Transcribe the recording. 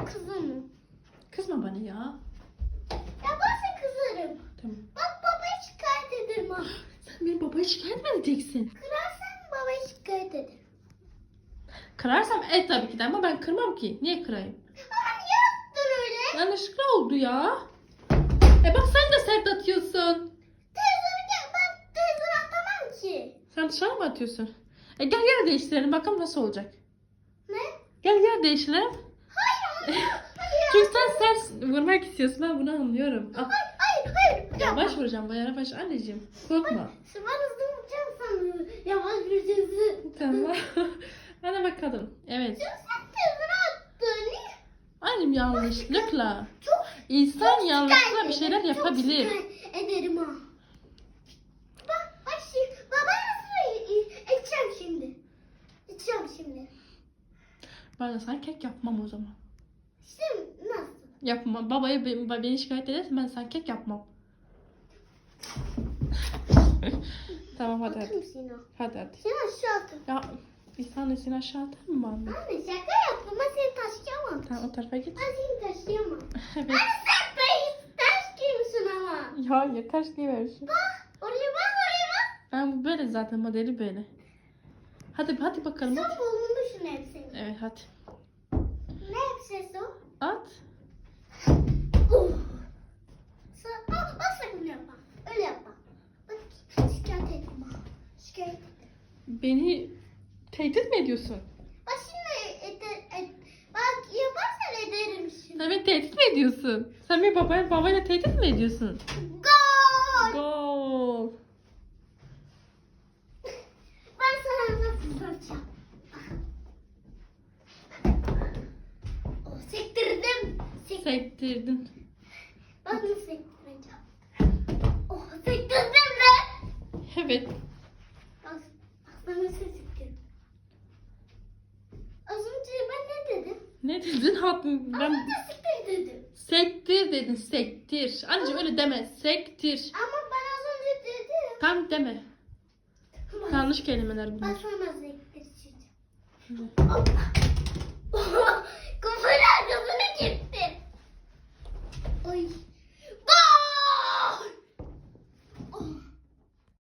mı kızım? Kızma bana ya. Ya bazen kızarım. Tamam. Bak babayı şikayet ederim ha. Sen benim babaya şikayet mi edeceksin? Kırarsan babayı şikayet ederim. Kırarsam et tabii ki de ama ben kırmam ki. Niye kırayım? Ama niye yaptın öyle? Yanlışlıkla oldu ya. E bak sen de sert atıyorsun. Teyzemi gel ben teyzemi atamam ki. Sen dışarı mı atıyorsun? E gel yer değiştirelim bakalım nasıl olacak. Ne? Gel yer değiştirelim. Çünkü sen sert vurmak istiyorsun ben bunu anlıyorum. Al. Hayır hayır. Yavaş vuracağım bayağı yavaş anneciğim. Korkma. Ben hızlı vuracağım sanıyorum. Yavaş vuracaksın. tamam. Hadi bakalım. Evet. Sen teyzemi attın. Annem yanlışlıkla. Çok İnsan yanlışlıkla şikayet bir şeyler ederim, yapabilir. Çok şikayet ederim ha. Bak bak şimdi baba nasıl içeceğim şimdi. İçeceğim şimdi. Ben de sana kek yapmam o zaman. Şimdi nasıl? Yapmam. Babaya be- beni şikayet edersen ben sana kek yapmam. tamam hadi hadi. Hadi hadi. Seni aşağı atın. Ya insan seni aşağı atar mı bana? Anne şaka yaptım ben seni taşıyamam. Tamam o tarafa git. Ben seni taşıyamam. evet. Anne sen beni taş gibisin ama. Ya hayır ters diye vermişim. Bak oraya bak oraya bak. Ben bu böyle zaten modeli böyle. Hadi hadi bakalım hadi. Sen bulmuşsun hepsini. Evet hadi. Hepsi o? At. Uh. Sa- Bak, bak sakın yapma. Öyle yapma. Bak şikayet etme. Şikayet etme. Beni tehdit mi ediyorsun? Bak şimdi et, et, bak yaparsan ederim şimdi. Sen beni tehdit mi ediyorsun? Sen beni babaya, babayla tehdit mi ediyorsun? Gol! Gol. Ben sana nasıl soracağım? Oh, sektirdim. Sek Sektirdin. bak nasıl sektireceğim. Oh, sektirdim be. Evet. Bak, bak ben nasıl sektirdim. Az önce ben ne dedim? Ne dedin? Ha, Ben ben de sektir dedim. sektir dedin. Sektir. Anneciğim öyle deme. Sektir. Ama ben az önce dedim. Tam deme. Yanlış kelimeler Ben bunlar. sana sektireceğim. Hoppa.